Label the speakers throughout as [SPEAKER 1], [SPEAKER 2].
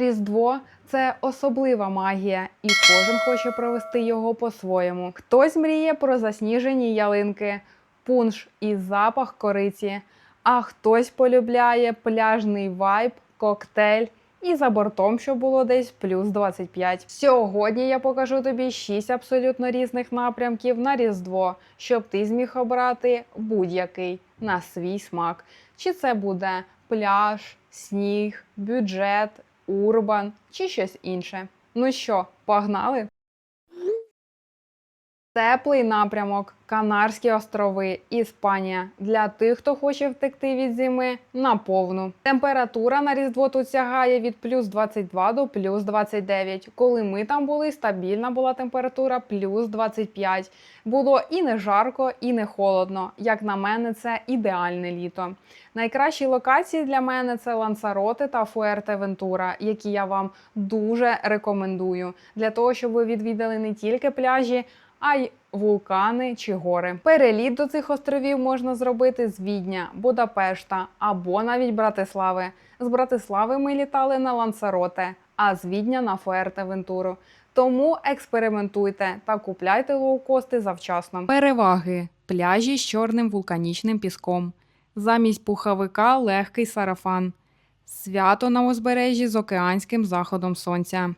[SPEAKER 1] Різдво це особлива магія, і кожен хоче провести його по-своєму. Хтось мріє про засніжені ялинки, пунш і запах кориці, а хтось полюбляє пляжний вайб, коктейль і за бортом, що було десь плюс 25. Сьогодні я покажу тобі 6 абсолютно різних напрямків на Різдво, щоб ти зміг обрати будь-який на свій смак. Чи це буде пляж, сніг, бюджет, урбан чи щось інше. Ну що, погнали? Теплий напрямок, Канарські острови, Іспанія для тих, хто хоче втекти від зими на повну. Температура на різдво тут сягає від плюс 22 до плюс 29. Коли ми там були, стабільна була температура плюс 25. Було і не жарко, і не холодно. Як на мене, це ідеальне літо. Найкращі локації для мене це Лансароти та Фуерте-Вентура, які я вам дуже рекомендую для того, щоб ви відвідали не тільки пляжі, а й вулкани чи гори. Переліт до цих островів можна зробити з Відня, Будапешта або навіть Братислави. З Братислави ми літали на Лансароте, а з Відня на Фуерте-Вентуру. Тому експериментуйте та купляйте лоукости завчасно. Переваги: пляжі з чорним вулканічним піском. Замість пуховика легкий сарафан. Свято на узбережжі з океанським заходом сонця.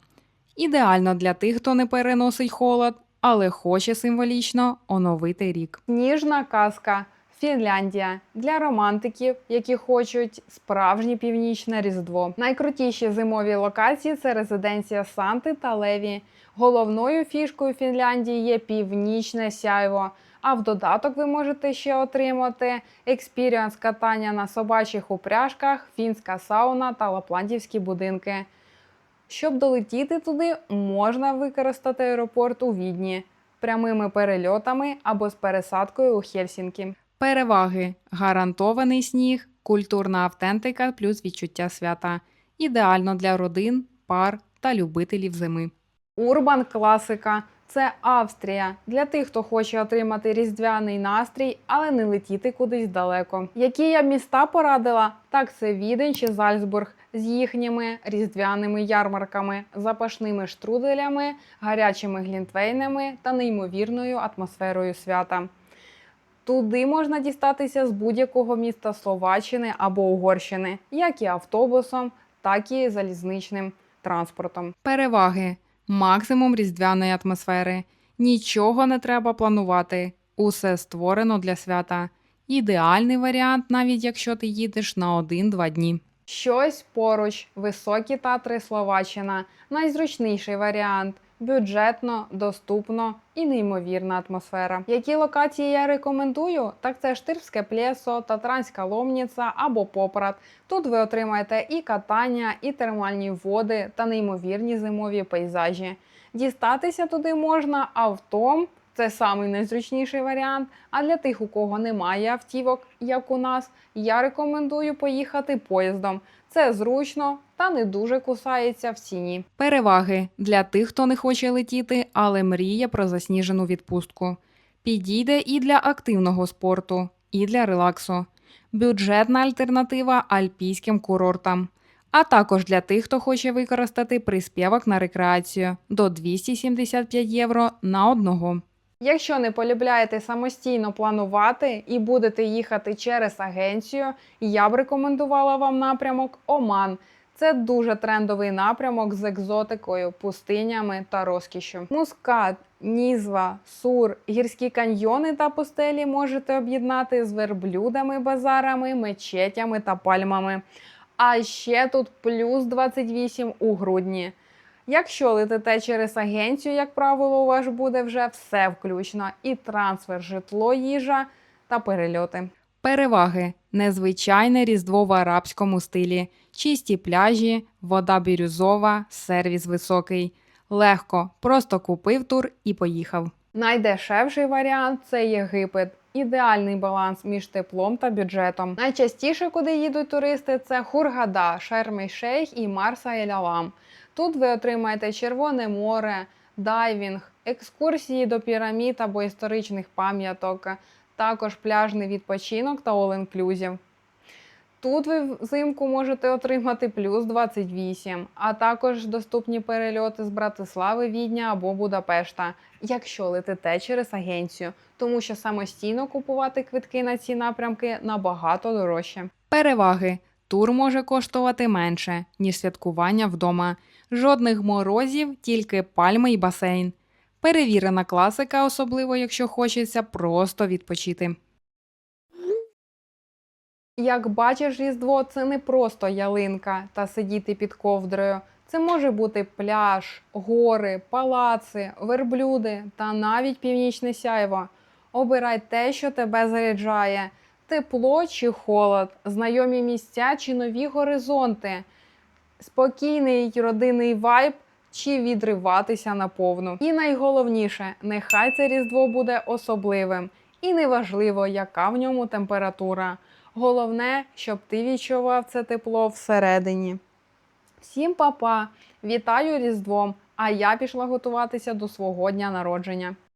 [SPEAKER 1] Ідеально для тих, хто не переносить холод, але хоче символічно оновити рік. Сніжна казка. Фінляндія для романтиків, які хочуть справжнє північне різдво. Найкрутіші зимові локації це резиденція Санти та Леві. Головною фішкою Фінляндії є північне сяйво. А в додаток ви можете ще отримати експіріанс катання на собачих упряжках, фінська сауна та лапландівські будинки. Щоб долетіти туди, можна використати аеропорт у Відні прямими перельотами або з пересадкою у Хельсінкі. Переваги: гарантований сніг, культурна автентика плюс відчуття свята. Ідеально для родин, пар та любителів зими. Урбан класика це Австрія для тих, хто хоче отримати різдвяний настрій, але не летіти кудись далеко. Які я міста порадила? Так це Відень чи Зальцбург з їхніми різдвяними ярмарками, запашними штруделями, гарячими глінтвейнами та неймовірною атмосферою свята. Туди можна дістатися з будь-якого міста Словаччини або Угорщини, як і автобусом, так і залізничним транспортом. Переваги: максимум різдвяної атмосфери. Нічого не треба планувати. Усе створено для свята. Ідеальний варіант, навіть якщо ти їдеш на 1-2 дні. Щось поруч, високі татри Словаччина, найзручніший варіант. Бюджетно, доступно і неймовірна атмосфера. Які локації я рекомендую? Так це Штирське плесо, Татранська ломніця або Попрат. Тут ви отримаєте і катання, і термальні води та неймовірні зимові пейзажі. Дістатися туди можна автом. Це самий найзручніший варіант. А для тих, у кого немає автівок, як у нас, я рекомендую поїхати поїздом. Це зручно та не дуже кусається в ціні. Переваги для тих, хто не хоче летіти, але мріє про засніжену відпустку. Підійде і для активного спорту, і для релаксу. Бюджетна альтернатива альпійським курортам. А також для тих, хто хоче використати приспівок на рекреацію до 275 євро на одного. Якщо не полюбляєте самостійно планувати і будете їхати через агенцію, я б рекомендувала вам напрямок Оман. Це дуже трендовий напрямок з екзотикою, пустинями та розкішшю. Мускат, Нізва, Сур, гірські каньйони та пустелі можете об'єднати з верблюдами, базарами, мечетями та пальмами. А ще тут плюс 28 у грудні. Якщо летите через агенцію, як правило, у вас буде вже все включно: і трансфер, житло, їжа та перельоти. Переваги: незвичайне різдво в арабському стилі, чисті пляжі, вода бірюзова, сервіс високий. Легко, просто купив тур і поїхав. Найдешевший варіант це Єгипет. Ідеальний баланс між теплом та бюджетом. Найчастіше, куди їдуть туристи, це Хургада, Шермей-Шейх і Марса Ель-Алам. Тут ви отримаєте Червоне море, дайвінг, екскурсії до пірамід або історичних пам'яток, також пляжний відпочинок та all-inclusive. Тут ви взимку можете отримати плюс 28, а також доступні перельоти з Братислави, Відня або Будапешта, якщо летите через агенцію, тому що самостійно купувати квитки на ці напрямки набагато дорожче. Переваги. Тур може коштувати менше, ніж святкування вдома. Жодних морозів, тільки пальми й басейн. Перевірена класика, особливо якщо хочеться просто відпочити. Як бачиш, Різдво це не просто ялинка та сидіти під ковдрою. Це може бути пляж, гори, палаци, верблюди та навіть північне сяйво. Обирай те, що тебе заряджає: тепло чи холод, знайомі місця чи нові горизонти, спокійний родинний вайб чи відриватися наповну. І найголовніше, нехай це Різдво буде особливим, і неважливо, яка в ньому температура. Головне, щоб ти відчував це тепло всередині. Всім па-па! Вітаю Різдвом! А я пішла готуватися до свого дня народження.